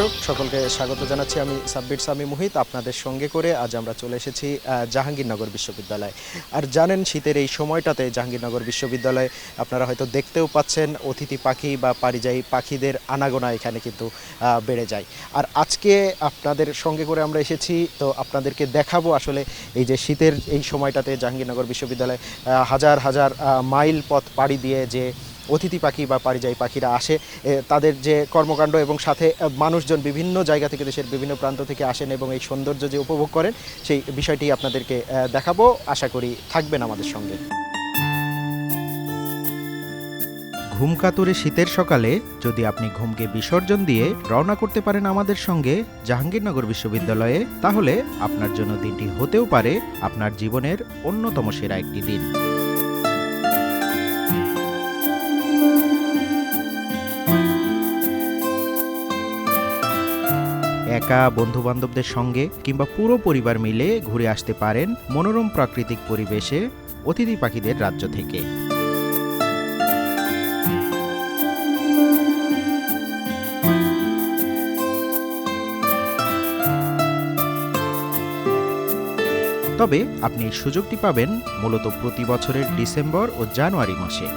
দর্শক, সকলকে স্বাগত জানাচ্ছি আমি সাব্বির সামি মুহিত। আপনাদের সঙ্গে করে আজ আমরা চলে এসেছি জাহাঙ্গীরনগর বিশ্ববিদ্যালয়। আর জানেন, শীতের এই সময়টাতে জাহাঙ্গীরনগর বিশ্ববিদ্যালয়ে আপনারা হয়তো দেখতেও পাচ্ছেন, অতিথি পাখি বা পারিযায়ী পাখিদের আনাগোনা এখানে কিন্তু বেড়ে যায়। আর আজকে আপনাদের সঙ্গে করে আমরা এসেছি, তো আপনাদেরকে দেখাবো আসলে এই যে শীতের এই সময়টাতে জাহাঙ্গীরনগর বিশ্ববিদ্যালয়ে হাজার হাজার মাইল পথ পাড়ি দিয়ে যে অতিথি পাখি বা পারিযায়ী পাখিরা আসে তাদের যে কর্মকাণ্ড এবং সাথে মানুষজন বিভিন্ন জায়গা থেকে দেশের বিভিন্ন প্রান্ত থেকে আসেন এবং এই সৌন্দর্য যে উপভোগ করেন, সেই বিষয়টি আপনাদেরকে দেখাবো। আশা করি থাকবেন আমাদের সঙ্গে। ঘুমকাতুরে শীতের সকালে যদি আপনি ঘুমকে বিসর্জন দিয়ে রওনা করতে পারেন আমাদের সঙ্গে জাহাঙ্গীরনগর বিশ্ববিদ্যালয়ে, তাহলে আপনার জন্য দিনটি হতেও পারে আপনার জীবনের অন্যতম সেরা একটি দিন। একা বন্ধু বান্ধবদের সঙ্গে কিংবা পুরো পরিবার মিলে ঘুরে আসতে পারেন মনোরম প্রাকৃতিক পরিবেশে অতিথি পাখিদের রাজ্য থেকে। তবে আপনি এই সুযোগটি পাবেন মূলত প্রতি বছরের ডিসেম্বর ও জানুয়ারি মাসে।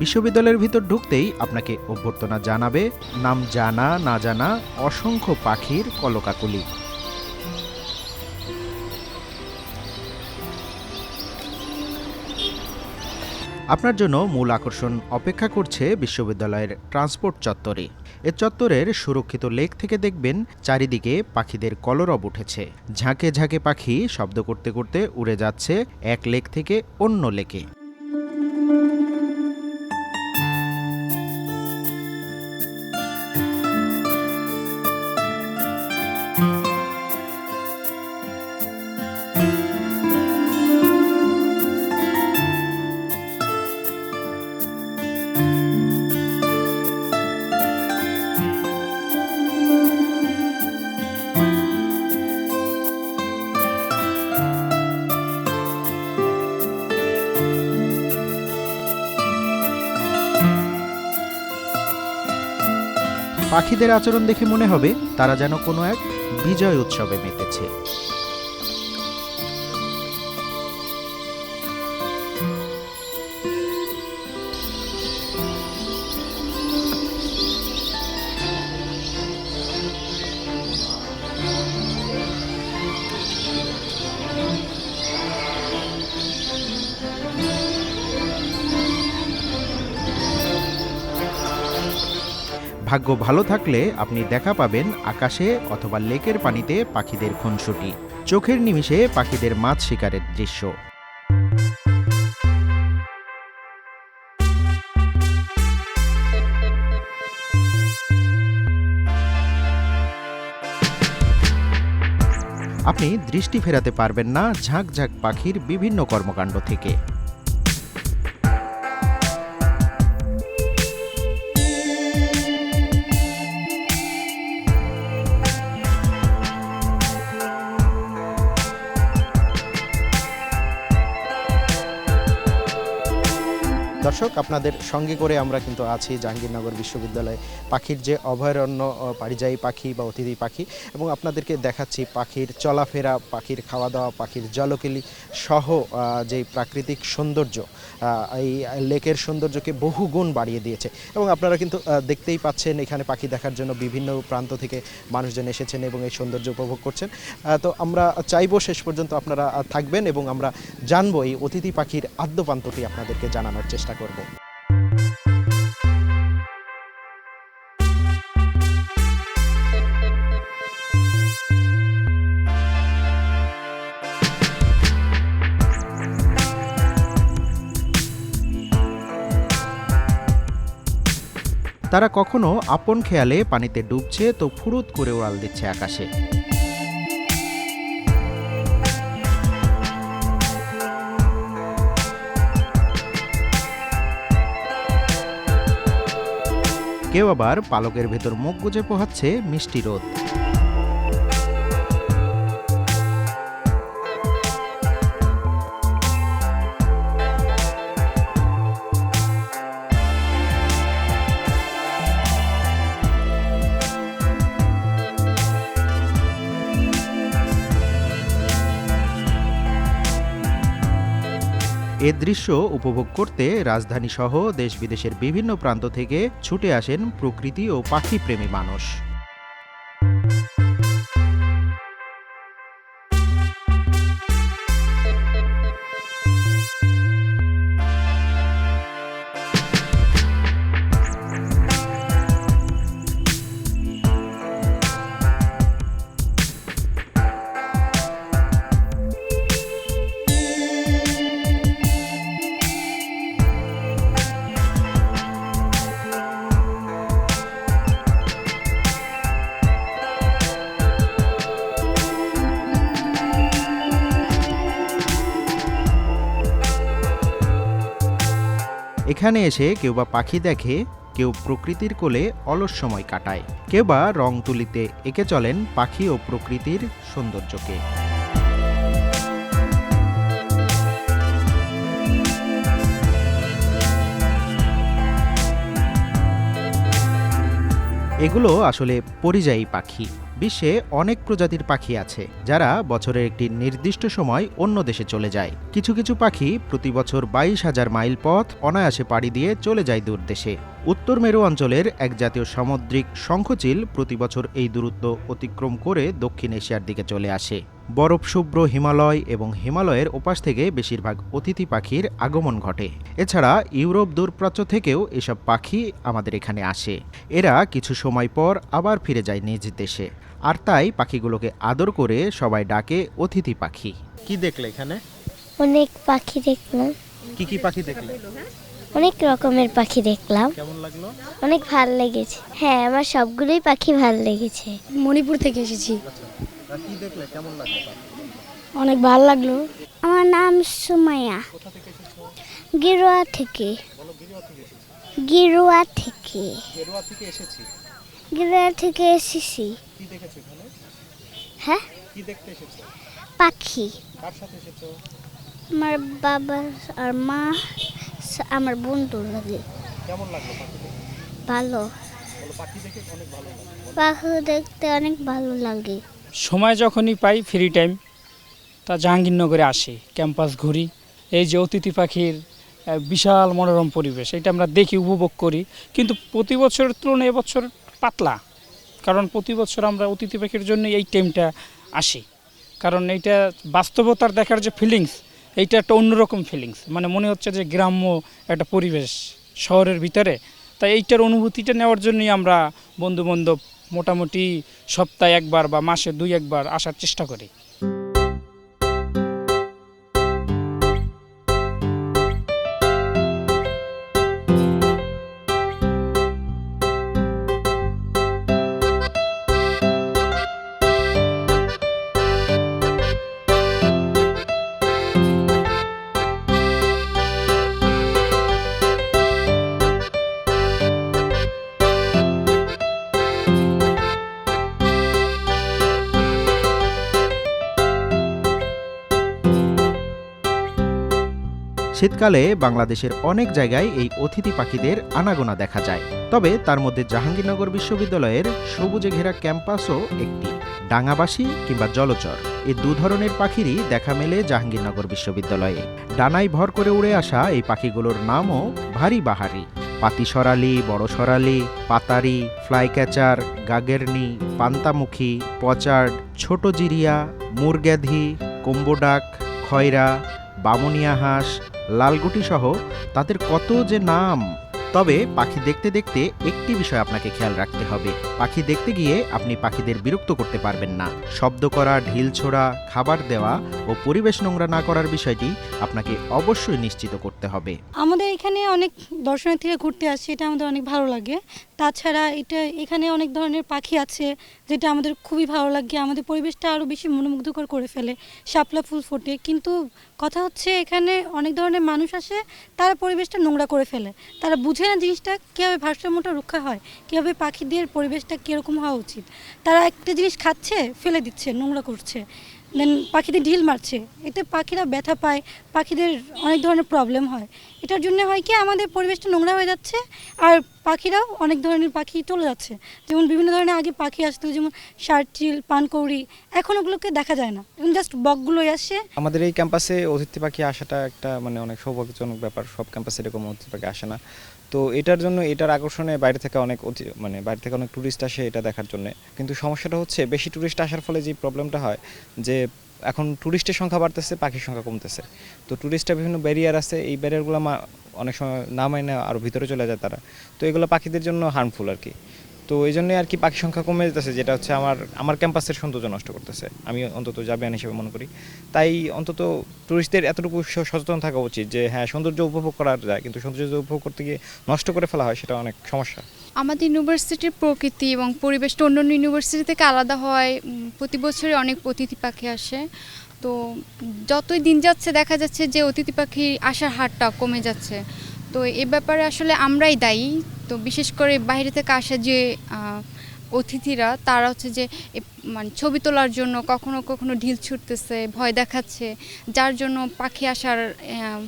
বিশ্ববিদ্যালয়ের ভিতর ঢুকতেই আপনাকে অভ্যর্থনা জানাবে, নাম জানা, না জানা, অসংখ্য পাখির কলকাকুলি। আপনার জন্য মূল আকর্ষণ অপেক্ষা করছে বিশ্ববিদ্যালয়ের ট্রান্সপোর্ট চত্বরে। এ চত্বরের সুরক্ষিত লেক থেকে দেখবেন চারিদিকে পাখিদের কলরব উঠেছে। ঝাঁকে ঝাঁকে পাখি শব্দ করতে করতে উড়ে যাচ্ছে এক লেক থেকে অন্য লেকে। পাখিদের আচরণ দেখে মনে হবে তারা যেন কোনো এক বিজয় উৎসবে মেতেছে। ভাগ্য ভালো থাকলে আপনি দেখা পাবেন আকাশে অথবা লেকের পানিতে পাখিদের খুনসুটি। চোখের নিমিষে পাখিদের মাছ শিকারের দৃশ্য। আপনি দৃষ্টি ফেরাতে পারবেন না ঝাঁক ঝাঁক পাখির বিভিন্ন কর্মকাণ্ড থেকে। দর্শক, আপনাদের সঙ্গে করে আমরা কিন্তু আছি জাহাঙ্গীরনগর বিশ্ববিদ্যালয়ে। পাখির যে অভয়ারণ্য পারিযায়ী পাখি বা অতিথি পাখি, এবং আপনাদেরকে দেখাচ্ছি পাখির চলাফেরা, পাখির খাওয়া দাওয়া পাখির জলকেলি সহ যে প্রাকৃতিক সৌন্দর্য এই লেকের সৌন্দর্যকে বহু গুণ বাড়িয়ে দিয়েছে। এবং আপনারা কিন্তু দেখতেই পাচ্ছেন, এখানে পাখি দেখার জন্য বিভিন্ন প্রান্ত থেকে মানুষজন এসেছেন এবং এই সৌন্দর্য উপভোগ করছেন। তো আমরা চাইব শেষ পর্যন্ত আপনারা থাকবেন এবং আমরা জানব এই অতিথি পাখির আদ্যপান্তটি আপনাদেরকে জানানোর চেষ্টা করব। তারা কখনো আপন খেয়ালে পানিতে ডুবছে তো ফুরুত করে উড়াল দিচ্ছে আকাশে। কেউ আবার পালকের ভেতর মুখ গুজে পোহাচ্ছে মিষ্টি রোদ। এ দৃশ্য উপভোগ করতে রাজধানীসহ দেশ বিদেশের বিভিন্ন প্রান্ত থেকে ছুটে আসেন প্রকৃতি ও পাখি প্রেমী মানুষ। এখানে এসে কেউ বা পাখি দেখে, কেউ প্রকৃতির কোলে অলস সময় কাটায়। কেউ বা রং তুলিতে এঁকে চলেন পাখি ও প্রকৃতির সৌন্দর্যকে। এগুলো আসলে পরিযায়ী পাখি। বিশ্বে অনেক প্রজাতির পাখি আছে, যারা বছরের একটি নির্দিষ্ট সময় অন্য দেশে চলে যায়। কিছু কিছু পাখি প্রতি বছর বাইশ হাজার মাইল পথ অনায়াসে পাড়ি দিয়ে চলে যায় দূর দেশে। উত্তর মেরু অঞ্চলের এক জাতীয় সামুদ্রিক শঙ্খচিল প্রতি বছর এই দূরত্ব অতিক্রম করে দক্ষিণ এশিয়ার দিকে চলে আসে। বরফশুভ্র হিমালয় এবং হিমালয়ের ওপাশ থেকে বেশিরভাগ অতিথি পাখির আগমন ঘটে। এছাড়া ইউরোপ দূরপ্রাচ্য থেকেও এসব পাখি আমাদের এখানে আসে। এরা কিছু সময় পর আবার ফিরে যায় নিজ দেশে। আর তাই পাখিগুলোকে আদর করে সবাই ডাকে অতিথি পাখি। কি দেখলে এখানে? অনেক পাখি দেখলাম। কি কি পাখি দেখলে? অনেক রকমের পাখি দেখলাম। কেমন লাগল? অনেক ভালো লেগেছে। হ্যাঁ আমার সবগুলোই পাখি ভালো লেগেছে। মণিপুর থেকে এসেছি। কি দেখলে? কেমন লাগল অনেক ভালো লাগল। আমার নাম সুমাইয়া। গিরোয়া থেকে। গিরোয়া থেকে। গেরুয়া থেকে এসেছি। গিরোয়া থেকে এসেছি। কি দেখেছ এখানে? হ্যাঁ? কি দেখতে এসেছ? পাখি। কার সাথে এসেছ? আমার বাবা আর মা। আমার বন্ধু লাগে। কেমন লাগল ভালো। পাখি দেখে অনেক ভালো লাগল পাখি দেখতে অনেক ভালো লাগে। সময় যখনই পাই ফ্রি টাইম তা জাহাঙ্গীরনগরে আসি ক্যাম্পাস ঘুরি। এই যে অতিথি পাখির বিশাল মনোরম পরিবেশ এটা আমরা দেখি উপভোগ করি। কিন্তু প্রতি বছরের তুলনায় এবছর পাতলা। কারণ প্রতি বছর আমরা অতিথি পাখির জন্য এই টাইমটা আসি। কারণ এইটা বাস্তবতার দেখার যে ফিলিংস এইটা একটা অন্যরকম ফিলিংস মানে মনে হচ্ছে যে গ্রাম্য একটা পরিবেশ শহরের ভিতরে। তাই এইটার অনুভূতিটা নেওয়ার জন্যই আমরা বন্ধুবান্ধব মোটামুটি সপ্তাহে একবার বা মাসে দুই একবার আসার চেষ্টা করি। শীতকালে বাংলাদেশের অনেক জায়গায় এই অতিথি পাখিদের আনাগোনা দেখা যায়। তবে তার মধ্যে জাহাঙ্গীরনগর বিশ্ববিদ্যালয়ের সবুজে ঘেরা ক্যাম্পাসও একটি, ডাঙাবাসী কিংবা জলচর। এই দু ধরনের পাখিরই দেখা মেলে জাহাঙ্গীরনগর বিশ্ববিদ্যালয়ে। ডানায় ভর করে উড়ে আসা এই পাখিগুলোর নামও ভারী বাহারি। পাতি সরালি, বড় সরালি, পাতারি, ফ্লাইক্যাচার, গাগেরনি, পান্তামুখী, পচার্ড, ছোট জিরিয়া মুরগ্যাধি কোম্বোডাক, খয়রা, বামুনিয়া হাঁস লালগুটি সহ তাদের কত যে নাম। তবে পাখি দেখতে দেখতে একটি বিষয় আপনাকে খেয়াল রাখতে হবে। পাখি দেখতে গিয়ে আপনি পাখিদের বিরক্ত করতে পারবেন না। শব্দ করা, ঢিল ছোড়া, খাবার দেওয়া ও পরিবেশ নোংরা না করার বিষয়টি আপনাকে অবশ্যই নিশ্চিত করতে হবে। আমাদের এখানে অনেক দর্শনার্থীরা ঘুরতে আসে, এটা আমাদের অনেক ভালো লাগে। তাছাড়া এটা এখানে অনেক ধরনের পাখি আছে যেটা আমাদের খুবই ভালো লাগে। আমাদের পরিবেশটা আরও বেশি মনোমুগ্ধকর করে ফেলে, শাপলা ফুল ফোটে। কিন্তু কথা হচ্ছে এখানে অনেক ধরনের মানুষ আসে, তারা পরিবেশটা নোংরা করে ফেলে। তারা বুঝে না জিনিসটা কীভাবে ভারসাম্যটা রক্ষা হয়, কীভাবে পাখিদের পরিবেশটা কীরকম হওয়া উচিত। তারা একটা জিনিস খাচ্ছে, ফেলে দিচ্ছে, নোংরা করছে। দেন পাখিদের ঢিল মারছে। এতে পাখিরা ব্যথা পায়, পাখিদের অনেক ধরনের প্রবলেম হয়। এটার জন্য হয় কি, আমাদের পরিবেশটা নোংরা হয়ে যাচ্ছে আর পাখিরাও অনেক ধরনের পাখি চলে যাচ্ছে। যেমন বিভিন্ন ধরনের আগে পাখি আসতো, যেমন শার্টচিল পানকৌড়ি, এখন ওগুলোকে দেখা যায় না। জাস্ট বকগুলোই আসে। আমাদের এই ক্যাম্পাসে অতিথি পাখি আসাটা একটা মানে অনেক সৌভাগ্যজনক ব্যাপার। সব ক্যাম্পাসে এরকম অতিথি পাখি আসে না। তো এটার জন্য এটার আকর্ষণে বাইরে থেকে অনেক মানে বাইরে থেকে অনেক ট্যুরিস্ট আসে এটা দেখার জন্য। কিন্তু সমস্যাটা হচ্ছে বেশি ট্যুরিস্ট আসার ফলে যে প্রবলেমটা হয় যে এখন ট্যুরিস্টের সংখ্যা বাড়তেছে, পাখির সংখ্যা কমতেছে। তো ট্যুরিস্টের বিভিন্ন ব্যারিয়ার আছে, এই ব্যারিয়ারগুলো অনেক সময় না মানে আরও ভিতরে চলে যায় তারা। তো এগুলো পাখিদের জন্য হার্মফুল আর কি। তো এই জন্যই আর কি পাখি সংখ্যা কমে যেতেছে, যেটা হচ্ছে আমার আমার ক্যাম্পাসের সৌন্দর্য নষ্ট করতেছে। আমি অন্তত জাবিয়ান হিসেবে মনে করি। তাই অন্তত টুরিস্টদের এতটুকু সচেতন থাকা উচিত যে হ্যাঁ সৌন্দর্য উপভোগ করা যায়, কিন্তু সৌন্দর্য উপভোগ করতে গিয়ে নষ্ট করে ফেলা হয়, সেটা অনেক সমস্যা। আমাদের ইউনিভার্সিটির প্রকৃতি এবং পরিবেশটা অন্যান্য ইউনিভার্সিটি থেকে আলাদা হয়। প্রতি বছরই অনেক অতিথি পাখি আসে। তো যতই দিন যাচ্ছে, দেখা যাচ্ছে যে অতিথি পাখি আসার হারটা কমে যাচ্ছে। তো এ ব্যাপারে আসলে আমরাই দায়ী। তো বিশেষ করে বাইরে থেকে আসা যে অতিথিরা, তারা হচ্ছে যে মানে ছবি তোলার জন্য কখনো কখনো ঢিল ছুটতেছে, ভয় দেখাচ্ছে, যার জন্য পাখি আসার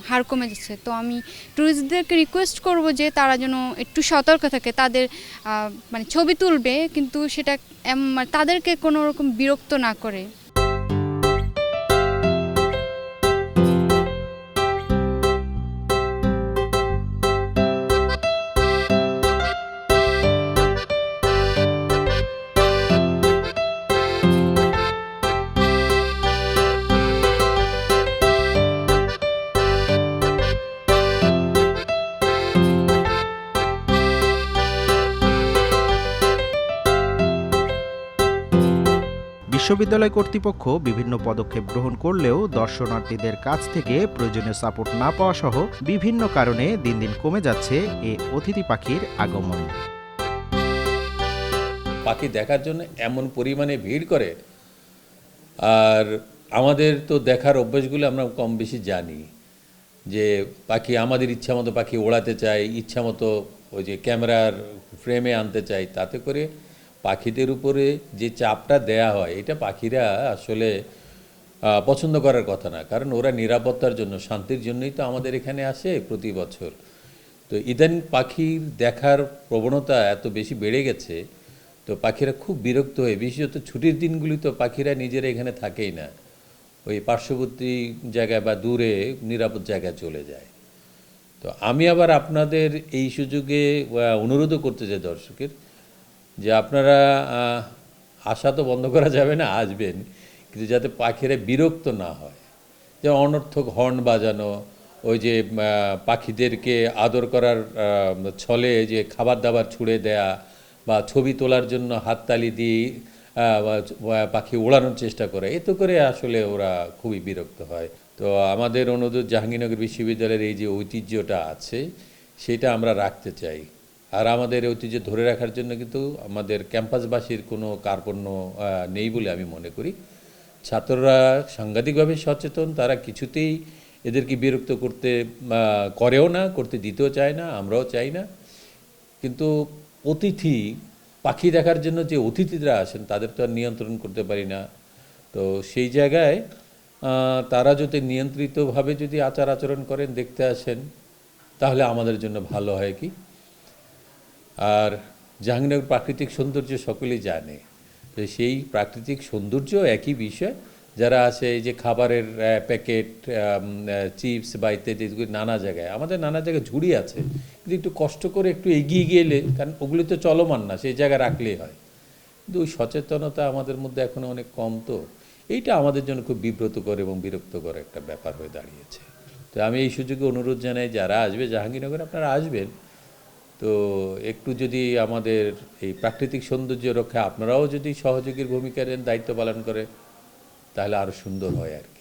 হার কমে যাচ্ছে। তো আমি ট্যুরিস্টদেরকে রিকোয়েস্ট করব যে, তারা যেন একটু সতর্ক থাকে, তাদের মানে ছবি তুলবে, কিন্তু সেটা মানে তাদেরকে কোনো রকম বিরক্ত না করে। বিশ্ববিদ্যালয় কর্তৃপক্ষ বিভিন্ন পদক্ষেপ গ্রহণ করলেও দর্শনার্থীদের কাছ থেকে প্রয়োজনীয় সাপোর্ট না পাওয়া সহ বিভিন্ন কারণে দিন দিন কমে যাচ্ছে এ অতিথি পাখির আগমন। পাখি দেখার জন্য এমন পরিমাণে ভিড় করে, আর আমাদের তো দেখার অভ্যাসগুলো আমরা কম বেশি জানি, যে পাখি আমাদের ইচ্ছা মতো পাখি ওড়াতে চাই ইচ্ছা মতো ওই যে ক্যামেরার ফ্রেমে আনতে চাই তাতে করে পাখিদের উপরে যে চাপটা দেয়া হয়, এটা পাখিরা আসলে পছন্দ করার কথা না। কারণ ওরা নিরাপত্তার জন্য, শান্তির জন্যই তো আমাদের এখানে আসে প্রতি বছর। তো ইদানিং পাখির দেখার প্রবণতা এত বেশি বেড়ে গেছে, তো পাখিরা খুব বিরক্ত হয়ে, বিশেষত ছুটির দিনগুলি তো পাখিরা নিজেরা এখানে থাকেই না। ওই পার্শ্ববর্তী জায়গায় বা দূরে নিরাপদ জায়গায় চলে যায়। তো আমি আবার আপনাদের এই সুযোগে অনুরোধও করতে চাই দর্শকের যে আপনারা আশা তো বন্ধ করা যাবে না, আসবেন। কিন্তু যাতে পাখিরা বিরক্ত না হয়। যে অনর্থক হর্ন বাজানো, ওই যে পাখিদেরকে আদর করার ছলে যে খাবার দাবার ছুঁড়ে দেয়া বা ছবি তোলার জন্য হাততালি দিয়ে পাখি ওড়ানোর চেষ্টা করে, এতে করে আসলে ওরা খুবই বিরক্ত হয়। তো আমাদের অনুরোধ জাহাঙ্গীরনগর বিশ্ববিদ্যালয়ের এই যে ঐতিহ্যটা আছে, সেটা আমরা রাখতে চাই। আর আমাদের ঐতিহ্য ধরে রাখার জন্য কিন্তু আমাদের ক্যাম্পাসবাসীর কোনো কার্পণ্য নেই বলে আমি মনে করি। ছাত্ররা সাংঘাতিকভাবে সচেতন, তারা কিছুতেই এদেরকে বিরক্ত করতে করেও না, করতে দিতেও চায় না, আমরাও চাই না। কিন্তু অতিথি, পাখি দেখার জন্য যে অতিথিরা আসেন, তাদের তো আর নিয়ন্ত্রণ করতে পারি না। তো সেই জায়গায় তারা যদি নিয়ন্ত্রিতভাবে যদি আচার আচরণ করেন, দেখতে আসেন, তাহলে আমাদের জন্য ভালো হয় কি? আর জাহাঙ্গীরনগর প্রাকৃতিক সৌন্দর্য সকলেই জানে। তো সেই প্রাকৃতিক সৌন্দর্য একই বিষয়। যারা আছে এই যে খাবারের প্যাকেট চিপস বা ইত্যাদি নানা জায়গায়, আমাদের নানা জায়গায় ঝুড়ি আছে। কিন্তু একটু কষ্ট করে একটু এগিয়ে গেলে, কারণ ওগুলি তো চলমান না, সেই জায়গায় রাখলেই হয়। কিন্তু ওই সচেতনতা আমাদের মধ্যে এখনও অনেক কম তো। এইটা আমাদের জন্য খুব বিব্রতকর এবং বিরক্তকর একটা ব্যাপার হয়ে দাঁড়িয়েছে। তো আমি এই সুযোগে অনুরোধ জানাই, যারা আসবে জাহাঙ্গীরনগর, আপনারা আসবেন। তো একটু যদি আমাদের এই প্রাকৃতিক সৌন্দর্য রক্ষায় আপনারাও যদি সহযোগীর ভূমিকা নেন, দায়িত্ব পালন করে, তাহলে আরও সুন্দর হয় আর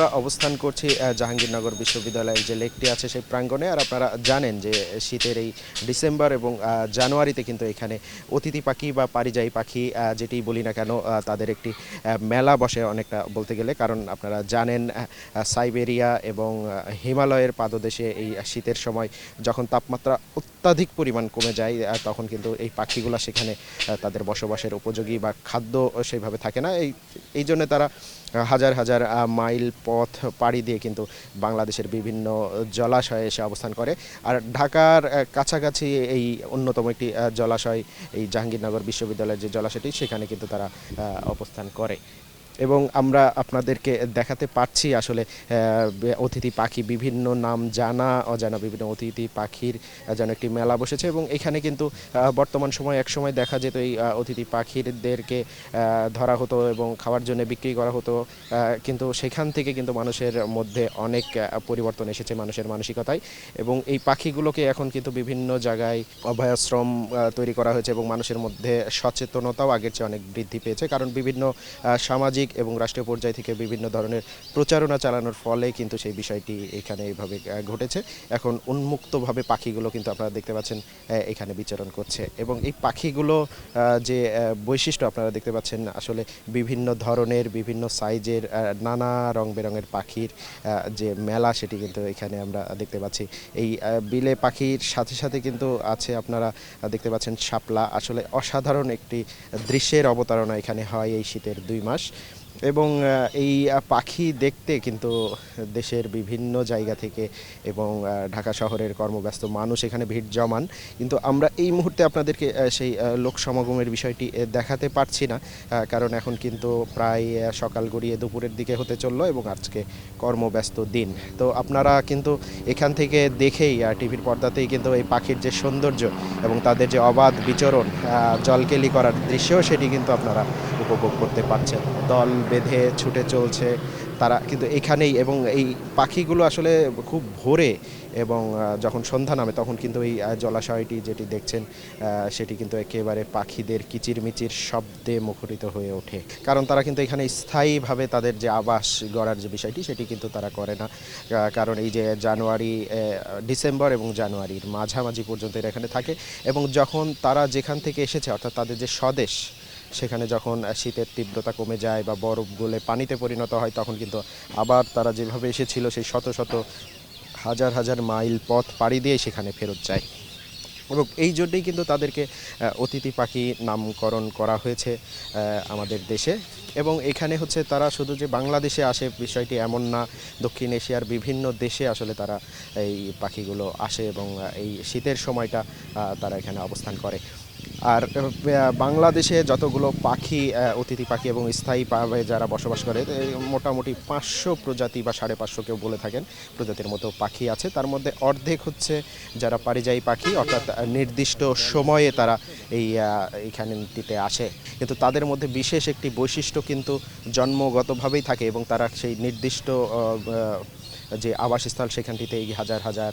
আমরা অবস্থান করছি জাহাঙ্গীরনগর বিশ্ববিদ্যালয়ের যে লেকটি আছে সেই প্রাঙ্গণে। আর আপনারা জানেন যে শীতের এই ডিসেম্বর এবং জানুয়ারিতে কিন্তু এখানে অতিথি পাখি বা পারিযায়ী পাখি যেটি বলি না কেন তাদের একটি মেলা বসে অনেকটা বলতে গেলে। কারণ আপনারা জানেন সাইবেরিয়া এবং হিমালয়ের পাদদেশে এই শীতের সময় যখন তাপমাত্রা অত্যাধিক পরিমাণ কমে যায় তখন কিন্তু এই পাখিগুলো সেখানে তাদের বসবাসের উপযোগী বা খাদ্য সেইভাবে থাকে না। এই এই জন্য তারা হাজার হাজার মাইল পথ পাড়ি দিয়ে কিন্তু বাংলাদেশের বিভিন্ন জলাশয়ে এসে অবস্থান করে। আর ঢাকার কাছাকাছি এই অন্যতম একটি জলাশয়, এই জাহাঙ্গীরনগর বিশ্ববিদ্যালয়ের যে জলাশয়টি, সেখানে কিন্তু তারা অবস্থান করে। এবং আমরা আপনাদেরকে দেখাতে পারছি আসলে অতিথি পাখি বিভিন্ন নাম জানা অজানা বিভিন্ন অতিথি পাখির যেন একটি মেলা বসেছে এবং এখানে কিন্তু বর্তমান সময় এক সময় দেখা যেত এই অতিথি পাখিদেরকে ধরা হতো এবং খাওয়ার জন্য বিক্রি করা হতো কিন্তু সেখান থেকে কিন্তু মানুষের মধ্যে অনেক পরিবর্তন এসেছে মানুষের মানসিকতায় এবং এই পাখিগুলোকে এখন কিন্তু বিভিন্ন জায়গায় অভয়াশ্রম তৈরি করা হয়েছে এবং মানুষের মধ্যে সচেতনতাও আগের চেয়ে অনেক বৃদ্ধি পেয়েছে। কারণ বিভিন্ন আহ, সামাজিক এবং রাষ্ট্রীয় পর্যায় থেকে বিভিন্ন ধরনের প্রচারণা চালানোর ফলে কিন্তু সেই বিষয়টি এখানে এইভাবে ঘটেছে। এখন উন্মুক্তভাবে পাখিগুলো কিন্তু আপনারা দেখতে পাচ্ছেন এখানে বিচরণ করছে। এবং এই পাখিগুলো যে বৈশিষ্ট্য আপনারা দেখতে পাচ্ছেন, আসলে বিভিন্ন ধরনের, বিভিন্ন সাইজের নানা রং বেরঙের পাখির যে মেলা সেটি কিন্তু এখানে আমরা দেখতে পাচ্ছি। এই বিলে পাখির সাথে সাথে কিন্তু আছে আপনারা দেখতে পাচ্ছেন শাপলা। আসলে অসাধারণ একটি দৃশ্যের অবতারণা এখানে হয় এই শীতের দুই মাস। এবং এই পাখি দেখতে কিন্তু দেশের বিভিন্ন জায়গা থেকে এবং ঢাকা শহরের কর্মব্যস্ত মানুষ এখানে ভিড় জমান। কিন্তু আমরা এই মুহূর্তে আপনাদেরকে সেই লোক সমাগমের বিষয়টি দেখাতে পারছি না কারণ এখন কিন্তু প্রায় সকাল গড়িয়ে দুপুরের দিকে হতে চলল এবং আজকে কর্মব্যস্ত দিন। তো আপনারা কিন্তু এখান থেকে দেখেই টিভির পর্দাতেই কিন্তু এই পাখির যে সৌন্দর্য এবং তাদের যে অবাধ বিচরণ জলকেলি করার দৃশ্য সেটি কিন্তু আপনারা উপভোগ করতে পারছেন। দল বেঁধে ছুটে চলছে তারা কিন্তু এখানেই এবং এই পাখিগুলো আসলে খুব ভোরে এবং যখন সন্ধ্যা নামে তখন কিন্তু এই জলাশয়টি যেটি দেখছেন সেটি কিন্তু একেবারে পাখিদের কিচিরমিচির শব্দে মুখরিত হয়ে ওঠে। কারণ তারা কিন্তু এখানে স্থায়ীভাবে তাদের যে আবাস গড়ার যে বিষয়টি সেটি কিন্তু তারা করে না। কারণ এই যে জানুয়ারি ডিসেম্বর এবং জানুয়ারির মাঝামাঝি পর্যন্ত এরা এখানে থাকে এবং যখন তারা যেখান থেকে এসেছে, অর্থাৎ তাদের যে স্বদেশ সেখানে যখন শীতের তীব্রতা কমে যায় বা বরফ গলে পানিতে পরিণত হয়, তখন কিন্তু আবার তারা যেভাবে এসেছিল, সেই শত শত হাজার হাজার মাইল পথ পাড়ি দিয়ে সেখানে ফেরত যায়। এবং এই জন্যই কিন্তু তাদেরকে অতিথি পাখি নামকরণ করা হয়েছে আমাদের দেশে। এবং এখানে হচ্ছে তারা শুধু যে বাংলাদেশে আসে বিষয়টি এমন না, দক্ষিণ এশিয়ার বিভিন্ন দেশে আসলে তারা এই পাখিগুলো আসে এবং এই শীতের সময়টা তারা এখানে অবস্থান করে। আর বাংলাদেশে যতগুলো পাখি অতিথি পাখি এবং স্থায়ীভাবে যারা বসবাস করে মোটামুটি পাঁচশো প্রজাতি বা সাড়ে পাঁচশো কেউ বলে থাকেন প্রজাতির মতো পাখি আছে। তার মধ্যে অর্ধেক হচ্ছে যারা পারিযায়ী পাখি, অর্থাৎ নির্দিষ্ট সময়ে তারা এই এইখানটিতে আসে। কিন্তু তাদের মধ্যে বিশেষ একটি বৈশিষ্ট্য কিন্তু জন্মগতভাবেই থাকে এবং তারা সেই নির্দিষ্ট যে আবাসস্থল সেখানটিতে এই হাজার হাজার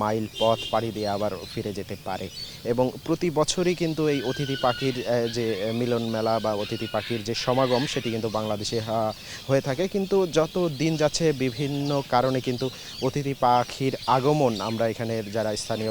মাইল পথ পাড়ি দিয়ে আবার ফিরে যেতে পারে। এবং প্রতি বছরই কিন্তু এই অতিথি পাখির যে মিলন মেলা বা অতিথি পাখির যে সমাগম, সেটি কিন্তু বাংলাদেশে হয়ে থাকে। কিন্তু যত দিন যাচ্ছে, বিভিন্ন কারণে কিন্তু অতিথি পাখির আগমন আমরা এখানে যারা স্থানীয়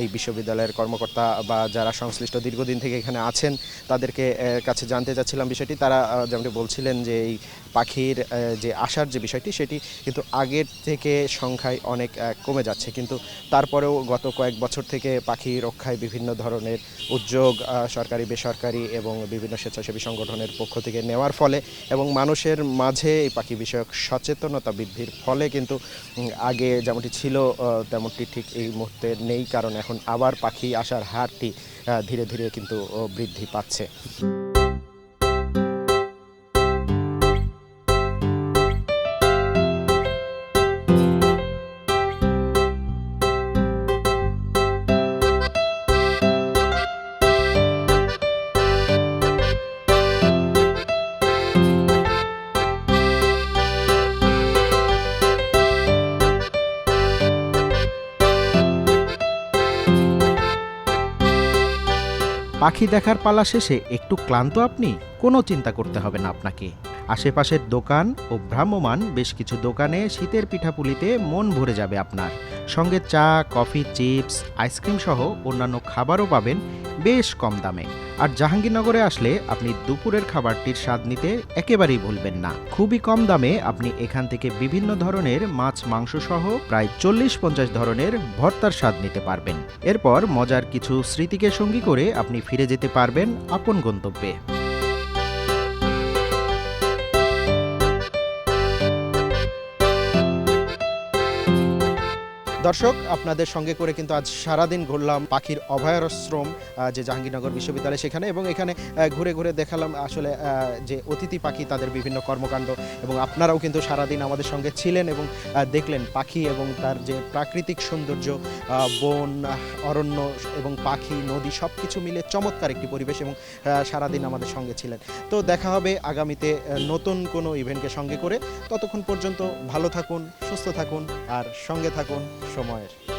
এই বিশ্ববিদ্যালয়ের কর্মকর্তা বা যারা সংশ্লিষ্ট দীর্ঘদিন থেকে এখানে আছেন, তাদেরকে কাছে জানতে চাচ্ছিলাম বিষয়টি। তারা যেমনটি বলছিলেন যে এই পাখির যে আসার যে বিষয়টি, সেটি কিন্তু আগের থেকে সংখ্যায় অনেক কমে যাচ্ছে। কিন্তু তারপরেও গত কয়েক বছর থেকে পাখি রক্ষায় বিভিন্ন ধরনের উদ্যোগ সরকারি, বেসরকারি এবং বিভিন্ন স্বেচ্ছাসেবী সংগঠনের পক্ষ থেকে নেওয়ার ফলে এবং মানুষের মাঝে এই পাখি বিষয়ক সচেতনতা বৃদ্ধির ফলে কিন্তু আগে যেমনটি ছিল তেমনটি ঠিক এই মুহূর্তে নেই। কারণ এখন আবার পাখি আসার হারটি ধীরে ধীরে কিন্তু বৃদ্ধি পাচ্ছে। পাখি দেখার পালা শেষে একটু ক্লান্ত আপনি? কোনো চিন্তা করতে হবে না আপনাকে। আশেপাশের দোকান ও ভ্রাম্যমান বেশ কিছু দোকানে শীতের পিঠাপুলিতে মন ভরে যাবে আপনার। সঙ্গে চা, কফি, চিপস, আইসক্রিম সহ অন্যান্য খাবারও পাবেন বেশ কম দামে। আর জাহাঙ্গীরনগরে আসলে আপনি দুপুরের খাবারটির স্বাদ নিতে একেবারেই ভুলবেন না। খুবই কম দামে আপনি এখান থেকে বিভিন্ন ধরনের মাছ, মাংস সহ প্রায় চল্লিশ পঞ্চাশ ধরনের ভর্তার স্বাদ নিতে পারবেন। এরপর মজার কিছু স্মৃতিকে সঙ্গী করে আপনি ফিরে যেতে পারবেন আপন গন্তব্যে। দর্শক আপনাদের সঙ্গে করে কিন্তু আজ সারাদিন ঘুরলাম পাখির অভয়াশ্রম আহ, যে জাহাঙ্গীরনগর বিশ্ববিদ্যালয় সেখানে এবং এখানে ঘুরে ঘুরে দেখালাম আসলে যে অতিথি পাখি তাদের বিভিন্ন কর্মকাণ্ড এবং আপনারাও কিন্তু সারাদিন আমাদের সঙ্গে ছিলেন এবং দেখলেন পাখি এবং তার যে প্রাকৃতিক সৌন্দর্য বন অরণ্য এবং পাখি নদী সব কিছু মিলে চমৎকার একটি পরিবেশ এবং সারাদিন আমাদের সঙ্গে ছিলেন। তো দেখা হবে আগামীতে নতুন কোনো ইভেন্টকে সঙ্গে করে। ততক্ষণ পর্যন্ত ভালো থাকুন সুস্থ থাকুন আর সঙ্গে থাকুন। সময়ের